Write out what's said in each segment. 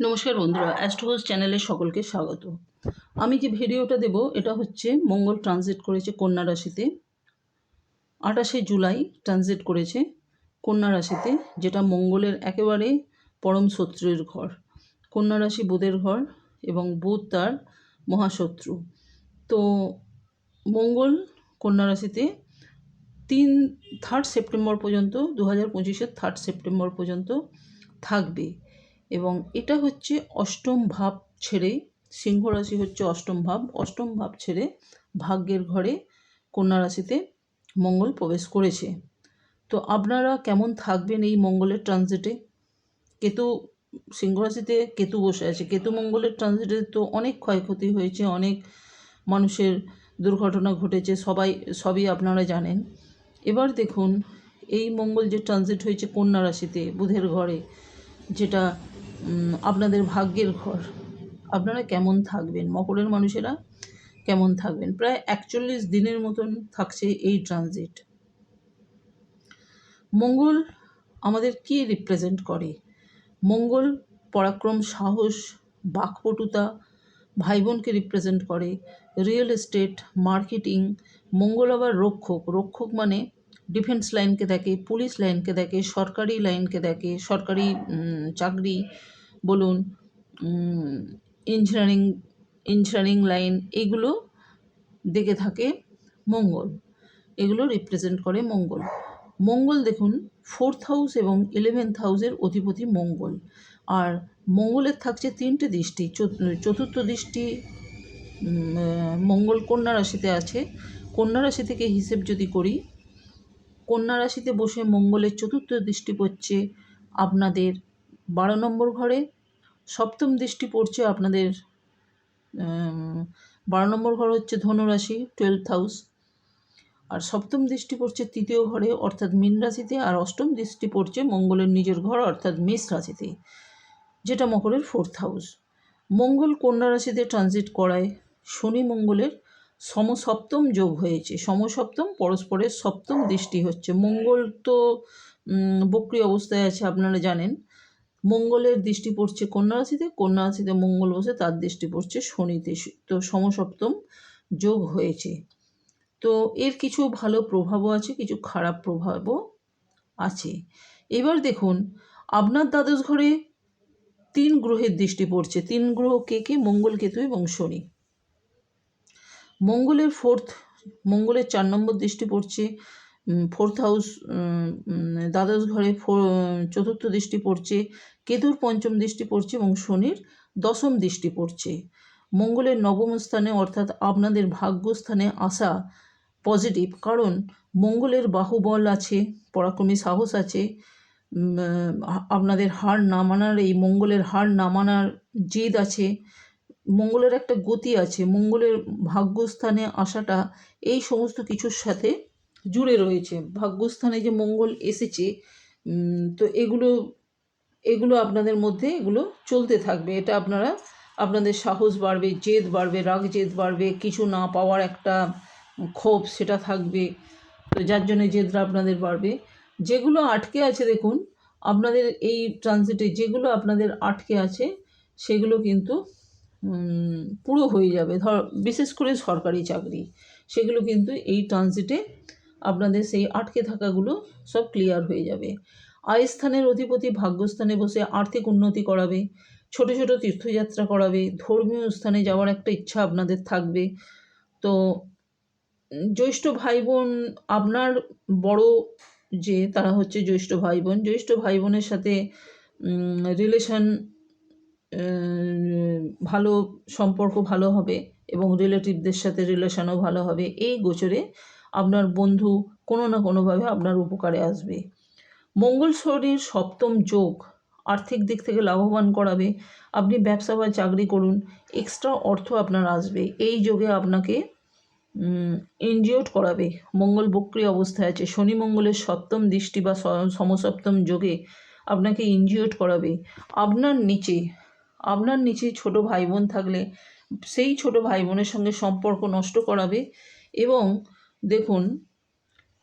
নমস্কার বন্ধুরা অ্যাস্ট্রোহোস চ্যানেলে সকলকে স্বাগত। আমি যে ভিডিওটা দেব, এটা হচ্ছে মঙ্গল ট্রানজিট করেছে কন্যা রাশিতে। আঠাশে জুলাই ট্রানজিট করেছে কন্যা রাশিতে, যেটা মঙ্গলের একেবারে পরম শত্রুর ঘর। কন্যা রাশি বুধের ঘর এবং বুধ তার মহাশত্রু। তো মঙ্গল কন্যা রাশিতে তিন থার্ড সেপ্টেম্বর পর্যন্ত দু হাজার পঁচিশের থার্ড সেপ্টেম্বর পর্যন্ত থাকবে। এবং এটা হচ্ছে অষ্টম ভাব ছেড়ে, সিংহ রাশি হচ্ছে অষ্টম ভাব। অষ্টম ভাব ছেড়ে ভাগ্যের ঘরে কন্যা রাশিতে মঙ্গল প্রবেশ করেছে। তো আপনারা কেমন থাকবেন এই মঙ্গলের ট্রানজিটে কেতু, সিংহ রাশিতে কেতু বসে আছে। কেতু মঙ্গলের ট্রানজিটে তো অনেক ক্ষয়ক্ষতি হয়েছে, অনেক মানুষের দুর্ঘটনা ঘটেছে, সবাই, সবই আপনারা জানেন। এবার দেখুন, এই মঙ্গল যে ট্রানজিট হয়েছে কন্যা রাশিতে, বুধের ঘরে, যেটা আপনাদের ভাগ্যের ঘর। আপনারা কেমন থাকবেন? মকরের মানুষেরা কেমন থাকবেন? প্রায় একচল্লিশ দিনের মতন থাকছে এই ট্রানজিট মঙ্গল আমাদের কি রিপ্রেজেন্ট করে? মঙ্গল, পরাক্রম, সাহস, বাকপটুতা ভাই বোনকে রিপ্রেজেন্ট করে। রিয়েল এস্টেট মার্কেটিং মঙ্গল আবার রক্ষক। রক্ষক মানে ডিফেন্স লাইনকে দেখে, পুলিশ লাইনকে দেখে, সরকারি লাইনকে দেখে, সরকারি চাকরি বলুন ইঞ্জিনিয়ারিং ইঞ্জিনিয়ারিং লাইন এগুলো দেখে থাকে মঙ্গল। এগুলো রিপ্রেজেন্ট করে মঙ্গল। মঙ্গল দেখুন ফোর্থ হাউস এবং ইলেভেন্থ হাউসের অধিপতি মঙ্গল। আর মঙ্গলের থাকছে তিনটে দৃষ্টি, চত- চতুর্থ দৃষ্টি মঙ্গল কন্যা রাশিতে আছে। কন্যা রাশি থেকে হিসেব যদি করি কন্যা রাশিতে বসে মঙ্গলের চতুর্থ দৃষ্টি পড়ছে আপনাদের বারো নম্বর ঘরে, সপ্তম দৃষ্টি পড়ছে আপনাদের বারো নম্বর ঘর হচ্ছে ধনুরাশি টুয়েলভ হাউস আর সপ্তম দৃষ্টি পড়ছে তৃতীয় ঘরে, অর্থাৎ মীন রাশিতে, আর অষ্টম দৃষ্টি পড়ছে মঙ্গলের নিজের ঘর, অর্থাৎ মেষ রাশিতে, যেটা মকরের ফোর্থ হাউস মঙ্গল কন্যা রাশিতে ট্রানজিট করায়, শনি মঙ্গলের সমসপ্তম যোগ হয়েছে। সমসপ্তম, পরস্পরের সপ্তম দৃষ্টি হচ্ছে। মঙ্গল তো বক্রি অবস্থায় আছে, আপনারা জানেন। মঙ্গলের দৃষ্টি পড়ছে কন্যা রাশিতে কন্যা রাশিতে মঙ্গল বসে, তার দৃষ্টি পড়ছে শনিতে। তো সমসপ্তম যোগ হয়েছে। তো এর কিছু ভালো প্রভাবও আছে, কিছু খারাপ প্রভাবও আছে। এবার দেখুন, আপনার দ্বাদশ ঘরে তিন গ্রহের দৃষ্টি পড়ছে। তিন গ্রহ কে কে? মঙ্গল, কেতু এবং শনি। মঙ্গলের ফোর্থ, মঙ্গলের চার নম্বর দৃষ্টি পড়ছে ফোর্থ হাউস দ্বাদশ ঘরে চতুর্থ দৃষ্টি পড়ছে, কেতুর পঞ্চম দৃষ্টি পড়ছে এবং শনির দশম দৃষ্টি পড়ছে। মঙ্গলের নবম স্থানে অর্থাৎ আপনাদের ভাগ্যস্থানে আসা পজিটিভ কারণ মঙ্গলের বাহুবল আছে, পরাক্রমী সাহস আছে আপনাদের হার না মানার, এই মঙ্গলের হার না মানার জেদ আছে মঙ্গলের একটা গতি আছে, মঙ্গলের ভাগ্যস্থানে আসাটা, এই সমস্ত কিছুর সাথে জুড়ে রয়েছে। ভাগ্যস্থানে যে মঙ্গল এসেছে তো এগুলো এগুলো আপনাদের মধ্যে এগুলো চলতে থাকবে। এটা আপনারা, আপনাদের সাহস বাড়বে, জেদ বাড়বে, রাগ জেদ বাড়বে, কিছু না পাওয়ার একটা ক্ষোভ সেটা থাকবে। তো যার জন্য জেদরা আপনাদের বাড়বে। যেগুলো আটকে আছে দেখুন, আপনাদের এই ট্রানজিটে যেগুলো আপনাদের আটকে আছে, সেগুলো কিন্তু পুরো হয়ে যাবে। ধর, বিশেষ করে সরকারি চাকরি, সেগুলো কিন্তু এই ট্রানজিটে আপনাদের সেই আটকে থাকাগুলো সব ক্লিয়ার হয়ে যাবে। আয়স্থানের অধিপতি ভাগ্যস্থানে বসে আর্থিক উন্নতি করাবে, ছোট ছোট তীর্থযাত্রা করাবে, ধর্মীয় স্থানে যাওয়ার একটা ইচ্ছা আপনাদের থাকবে। তো, জ্যৈষ্ঠ ভাই বোন আপনার বড় যে, তারা হচ্ছে জ্যৈষ্ঠ ভাই বোন জ্যৈষ্ঠ ভাই বোনের সাথে রিলেশন ভালো সম্পর্ক ভালো হবে এবং রিলেটিভদের সাথে রিলেশনও ভালো হবে, এই গোচরে আপনার বন্ধু কোনো না কোনোভাবে আপনার উপকারে আসবে। মঙ্গল শরীর সপ্তম যোগ, আর্থিক দিক থেকে লাভবান করাবে, আপনি ব্যবসা বা চাকরি করুন এক্সট্রা অর্থ আপনার আসবে, এই যোগে আপনাকে এনজিওট করাবে। মঙ্গল বক্রি অবস্থায় আছে, শনি মঙ্গলের সপ্তম দৃষ্টি বা সমসপ্তম যোগে আপনাকে ইনজিওট করাবে। আপনার নিচে আপনার নিচে ছোট ভাই বোন থাকলে সেই ছোট ভাই বোনের সঙ্গে সম্পর্ক নষ্ট করাবে এবং দেখুন,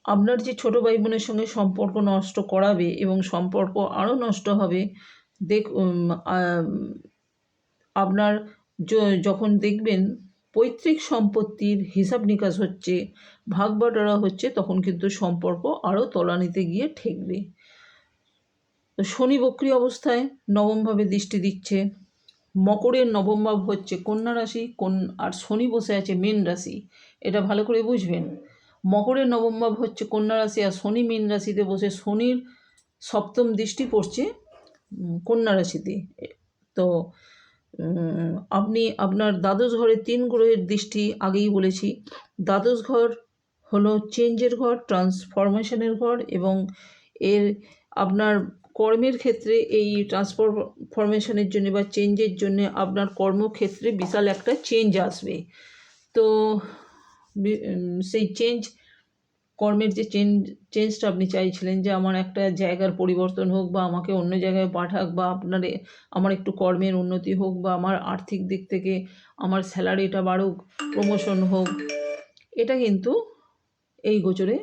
আপনার যে ছোট ভাই বোনের সঙ্গে সম্পর্ক নষ্ট করাবে এবং সম্পর্ক আরও নষ্ট হবে, দেখ আপনার যখন দেখবেন পৈতৃক সম্পত্তির হিসাব নিকাশ হচ্ছে, ভাগ হচ্ছে, তখন কিন্তু সম্পর্ক আরও তলানিতে গিয়ে ঠেকবে। শনি বক্রী অবস্থায় নবমভাবে দৃষ্টি দিচ্ছে। মকরের নবম ভাব হচ্ছে কন্যা রাশি, কোন, আর শনি বসে আছে মীন রাশি। এটা ভালো করে বুঝবেন। মকরের নবম ভাব হচ্ছে কন্যা রাশি আর শনি মীন রাশিতে বসে শনির সপ্তম দৃষ্টি পড়ছে কন্যা রাশিতে। তো আপনি, আপনার দ্বাদশ ঘরে তিন গ্রহের দৃষ্টি আগেই বলেছি। দ্বাদশ ঘর হলো চেঞ্জের ঘর ট্রান্সফরমেশনের ঘর এবং এর আপনার কর্মের ক্ষেত্রে এই ট্রান্সফরমেশনের জন্য বা চেঞ্জের জন্য আপনার কর্মক্ষেত্রে বিশাল একটা চেঞ্জ আসবে। তো সেই চেঞ্জ কর্মের যে চেঞ্জ চেঞ্জটা আপনি চাইছিলেন যে আমার একটা জায়গার পরিবর্তন হোক বা আমাকে অন্য জায়গায় পাঠাক বা আপনার আমার একটু কর্মের উন্নতি হোক বা আমার আর্থিক দিক থেকে আমার স্যালারিটা বাড়ুক প্রমোশন হোক, এটা কিন্তু এই গোচরে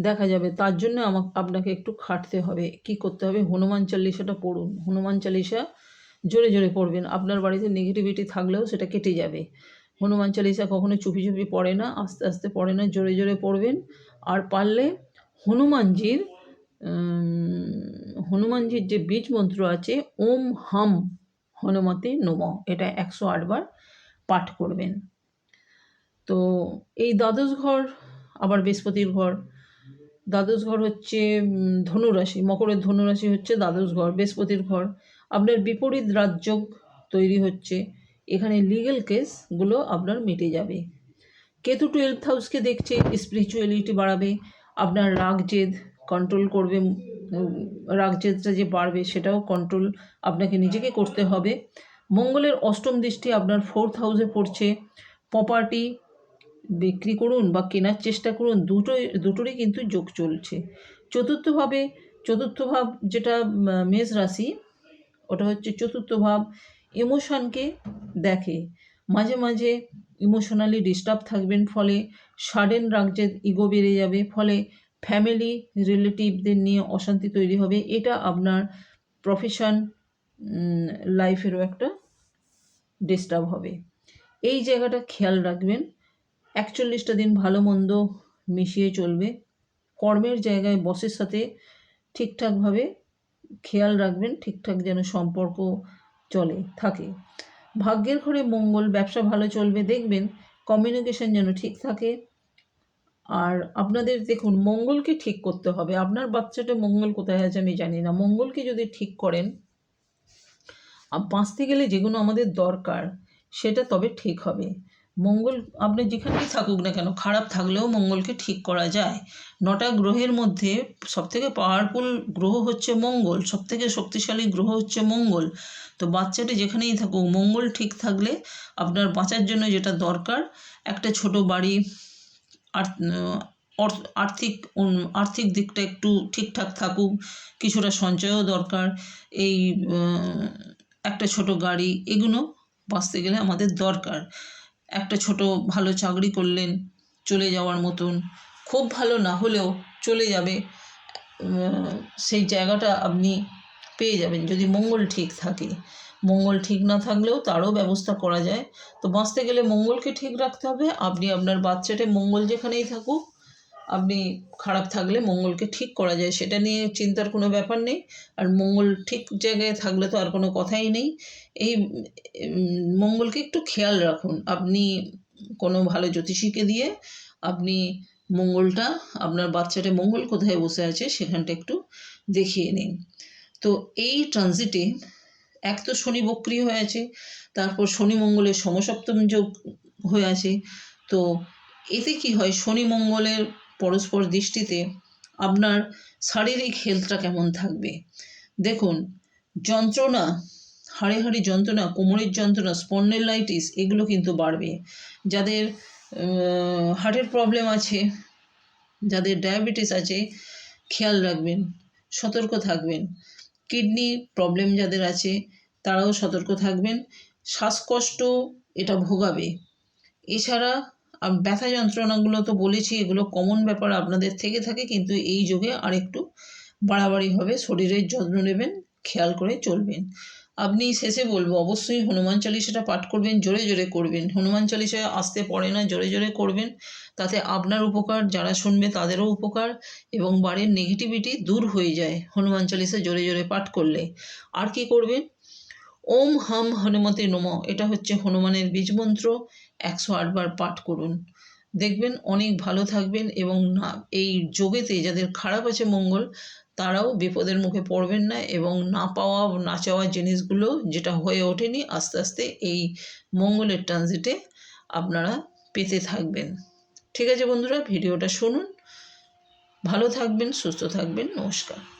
দেখা যাবে। তার জন্য আমাকে, আপনাকে একটু খাটতে হবে। কি করতে হবে? হনুমান চালিসাটা পড়ুন। হনুমান চালিশা জোরে জোরে পড়বেন। আপনার বাড়িতে নেগেটিভিটি থাকলেও সেটা কেটে যাবে। হনুমান চালিসা কখনো চুপি চুপি পড়ে না, আস্তে আস্তে পড়ে না, জোরে জোরে পড়বেন। আর পারলে হনুমানজির হনুমানজির যে বীজ মন্ত্র আছে, ওম হাম হনুমতে নম, এটা একশো আটবার পাঠ করবেন। তো এই দ্বাদশ ঘর, আবার বৃহস্পতির ঘর দ্বাদশ ঘর হচ্ছে ধনুরাশি, মকরের ধনুরাশি হচ্ছে দ্বাদশ ঘর বৃহস্পতির ঘর। আপনার বিপরীত রাজ্য তৈরি হচ্ছে। এখানে লিগেল কেসগুলো আপনার মিটে যাবে। কেতু টুয়েলভ হাউসকে দেখছে স্পিরিচুয়ালিটি বাড়াবে। আপনার রাগ জেদ কন্ট্রোল করবে রাগ জেদটা যে বাড়বে সেটাও কন্ট্রোল আপনাকে নিজেকে করতে হবে। মঙ্গলের অষ্টম দৃষ্টি আপনার ফোর্থ হাউসে পড়ছে। প্রপার্টি বিক্রি করুন বা কেনার চেষ্টা করুন, দুটোই, দুটোরই কিন্তু যোগ চলছে। চতুর্থভাবে চতুর্থ ভাব যেটা মেষ রাশি, ওটা হচ্ছে চতুর্থ ভাব, ইমোশনকে দেখে। মাঝে মাঝে ইমোশনালি ডিস্টার্ব থাকবেন, ফলে সাডেন রাগজেদ ইগো বেড়ে যাবে, ফলে ফ্যামিলি, রিলেটিভদের নিয়ে অশান্তি তৈরি হবে। এটা আপনার প্রফেশন লাইফেরও একটা ডিস্টার্ব হবে। এই জায়গাটা খেয়াল রাখবেন। একচল্লিশটা দিন ভালো মন্দ মিশিয়ে চলবে। কর্মের জায়গায় বসের সাথে ঠিকঠাকভাবে খেয়াল রাখবেন, ঠিকঠাক যেন সম্পর্ক চলে, থাকে। ভাগ্যের ঘরে মঙ্গল, ব্যবসা ভালো চলবে, দেখবেন কমিউনিকেশন যেন ঠিক থাকে। আর আপনাদের দেখুন, মঙ্গলকে ঠিক করতে হবে। আপনার বাচ্চাটা মঙ্গল কোথায় আছে আমি জানি না। মঙ্গলকে যদি ঠিক করেন বাঁচতে গেলে যেগুলো আমাদের দরকার, সেটা তবে ঠিক হবে। মঙ্গল আপনি যেখানেই থাকুক না কেন, খারাপ থাকলেও মঙ্গলকে ঠিক করা যায়। নটা গ্রহের মধ্যে সবথেকে পাওয়ারফুল গ্রহ হচ্ছে মঙ্গল, সবথেকে শক্তিশালী গ্রহ হচ্ছে মঙ্গল। তো বাচ্চাটি যেখানেই থাকুক, মঙ্গল ঠিক থাকলে আপনার বাঁচার জন্য যেটা দরকার, একটা ছোট বাড়ি, আর আর্থিক আর্থিক দিকটা একটু ঠিকঠাক থাকুক, কিছুটা সঞ্চয়ও দরকার, এই একটা ছোট গাড়ি, এগুলো বাঁচতে গেলে আমাদের দরকার। একটা ছোট ভালো চাকরি করলেন, চলে যাওয়ার মতন। খুব ভালো না হলেও চলে যাবে। সেই জায়গাটা আপনি পেয়ে যাবেন যদি মঙ্গল ঠিক থাকে। মঙ্গল ঠিক না থাকলেও তারও ব্যবস্থা করা যায়। তো বাঁচতে গেলে মঙ্গলকে ঠিক রাখতে হবে। আপনি আপনার বাচ্চাটা মঙ্গল যেখানেই থাকুক আপনি খারাপ থাকলে মঙ্গলকে ঠিক করা যায়, সেটা নিয়ে চিন্তার কোনো ব্যাপার নেই। আর মঙ্গল ঠিক জায়গায় থাকলে তো আর কোনো কথাই নেই। এই মঙ্গলকে একটু খেয়াল রাখুন। আপনি কোনো ভালো জ্যোতিষীকে দিয়ে আপনি মঙ্গলটা, আপনার বাচ্চাটা মঙ্গল কোথায় বসে আছে সেখানটা একটু দেখিয়ে নিন। তো এই ট্রানজিটে এক তো শনি বক্রি হয়ে আছে, তারপর শনি মঙ্গলের সমসপ্তম যোগ হয়ে আছে। তো এতে কি হয়? শনি মঙ্গলের পরস্পর দৃষ্টিতে আপনার শারীরিক হেলথটা কেমন থাকবে? দেখুন, যন্ত্রণা, হাড়ে হাড়ে যন্ত্রণা, কোমরের যন্ত্রণা স্পন্ডেলাইটিস এগুলো কিন্তু বাড়বে। যাদের হার্টের প্রবলেম আছে, যাদের ডায়াবেটিস আছে, খেয়াল রাখবেন, সতর্ক থাকবেন। কিডনি প্রবলেম যাদের আছে, তারাও সতর্ক থাকবেন। শ্বাসকষ্ট এটা ভোগাবে। এছাড়া ব্যথা যন্ত্রণাগুলো তো বলেছি, এগুলো কমন ব্যাপার আপনাদের থেকে থাকে, কিন্তু এই যোগে আরেকটু বাড়াবাড়ি হবে, শরীরের যত্ন নেবেন, খেয়াল করে চলবেন। আপনি শেষে বলব, অবশ্যই হনুমান চালিসাটা পাঠ করবেন, জোরে জোরে করবেন। হনুমান চালিসা আসতে পড়ে না, জোরে জোরে করবেন। তাতে আপনার উপকার, যারা শুনবে তাদেরও উপকার এবং বাড়ির নেগেটিভিটি দূর হয়ে যায় হনুমান চালিসা জোরে জোরে পাঠ করলে। আর কি করবেন? ওম হাম হনুমতে নম, এটা হচ্ছে হনুমানের বীজ মন্ত্র। একশো আটবার পাঠ করুন। দেখবেন অনেক ভালো থাকবেন এবং না, এই যোগেতে যাদের খারাপ আছে মঙ্গল, তারাও বিপদের মুখে পড়বেন না এবং না পাওয়া, না চাওয়া জিনিসগুলো যেটা হয়ে ওঠেনি, আস্তে আস্তে এই মঙ্গলের ট্রানজিটে আপনারা পেতে থাকবেন। ঠিক আছে বন্ধুরা, ভিডিওটা শুনুন। ভালো থাকবেন, সুস্থ থাকবেন, নমস্কার।